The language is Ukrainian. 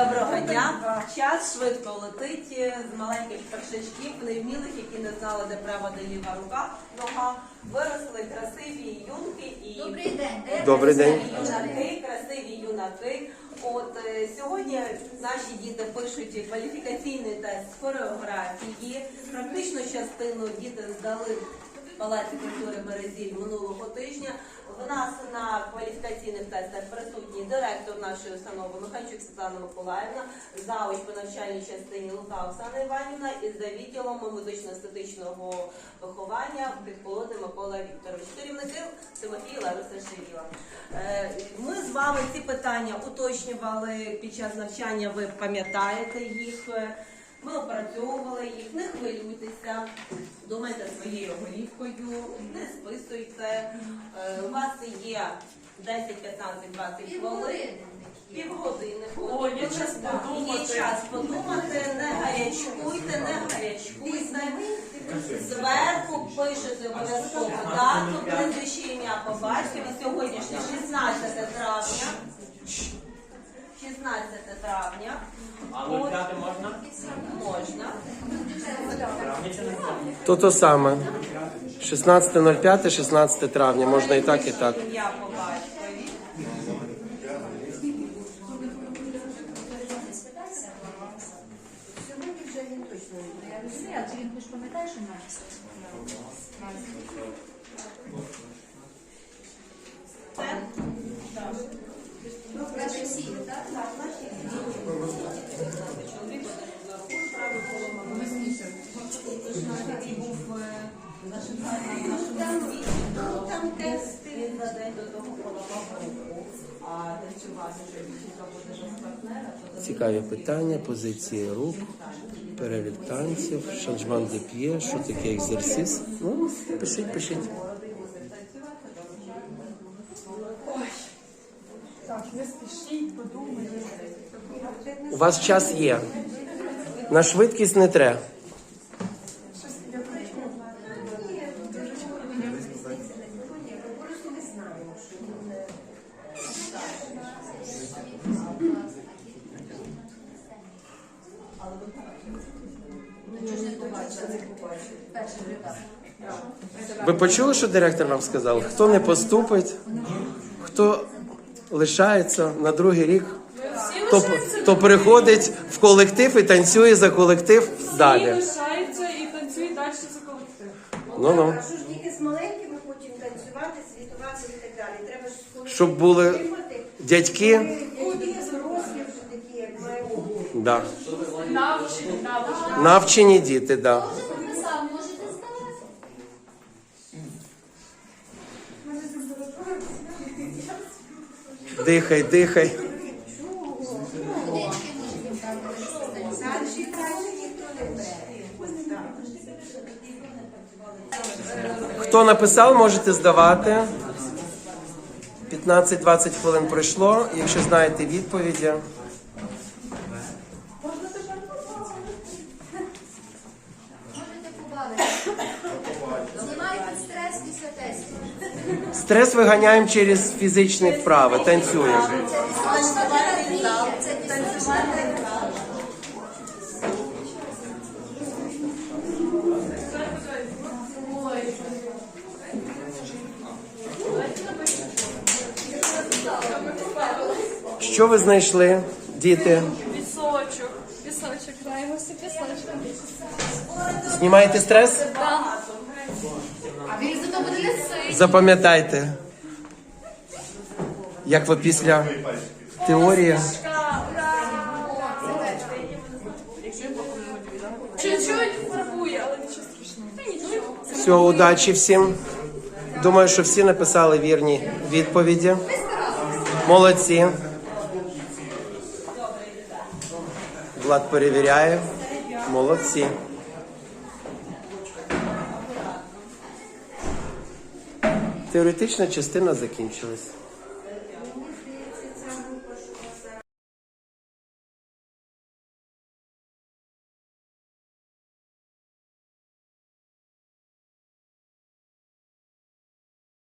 Доброго дня. Час швидко летить е, з маленьких першачків, невмілих, які не знали, де права, де ліва рука, нога. Виросли красиві юнки і Добрий день. Добрий день. юнаки, красиві юнаки. От е, сьогодні наші діти пишуть кваліфікаційний тест з хореографії. Практичну частину діти здали Палаці культури Березіль минулого тижня. В нас на кваліфікаційних тестах присутній директор нашої установи Михайчук Світлана Миколаївна, завуч по навчальній частині Лука Оксана Іванівна і за відділом музично-естетичного виховання Підполоти Микола Вікторович. Керівники Тимофій Лариса Ширіла. Е, Ми з вами ці питання уточнювали під час навчання. Ви пам'ятаєте їх. Ми опрацьовували їх, не хвилюйтеся, думайте своєю голівкою, не списуйте. Е, У вас є 10, 15, 20 хвилин. Півгодини. Час подумати. Є час подумати, не гарячкуйте, не гарячкуйте. Зверху пишете обов'язково дату, прізвище ім'я по батькові. Сьогоднішнє 16 травня. 16 травня. А От, 05 можна? можна. То то саме. 16.05, 16 травня. Можна і так, і так. Ім'я по батькові. Сьогодні вже він точно не я а ти він хоч пам'ятаєш, наші Це? Був. Він день до того поламав руку, а танцювати вже дівчинка буде без партнера. Цікаві питання, позиції рук, перелік танців, шанжман де п'є, що таке екзерсис. Ну, пишіть, пишіть. Молодий мусить танцювати, добре. Так, не спішіть, подумайте. У вас час є. На швидкість не треба. Ви почули, що директор вам сказав? Хто не поступить, хто лишається на другий рік, то, то приходить в колектив і танцює за колектив Всі далі. лишаються і танцюють далі за колектив. Ну ну. А що ж тільки з маленькими хочемо танцювати, світувати і так далі. Треба ж коли Щоб були дядьки. Дорослі вже такі, як має бути. Да. Навчені, навчені. Навчені діти, да. Дихай, дихай. Хто написав, можете здавати. 15-20 хвилин пройшло. Якщо знаєте відповіді. Можете побавитися. Знімайте стрес після тестів. Стрес виганяємо через фізичні вправи, танцюємо. Що ви знайшли, діти? Пісочок. Пісочок, граємося пісочком. Знімаєте стрес? А він зато буде не сильний. Запам'ятайте. Як ви після теорії? Чуть-чуть фарбує, але нічого страшного. Все, удачі всім. Думаю, що всі написали вірні відповіді. Молодці. Влад перевіряє. Молодці. Теоретична частина закінчилась.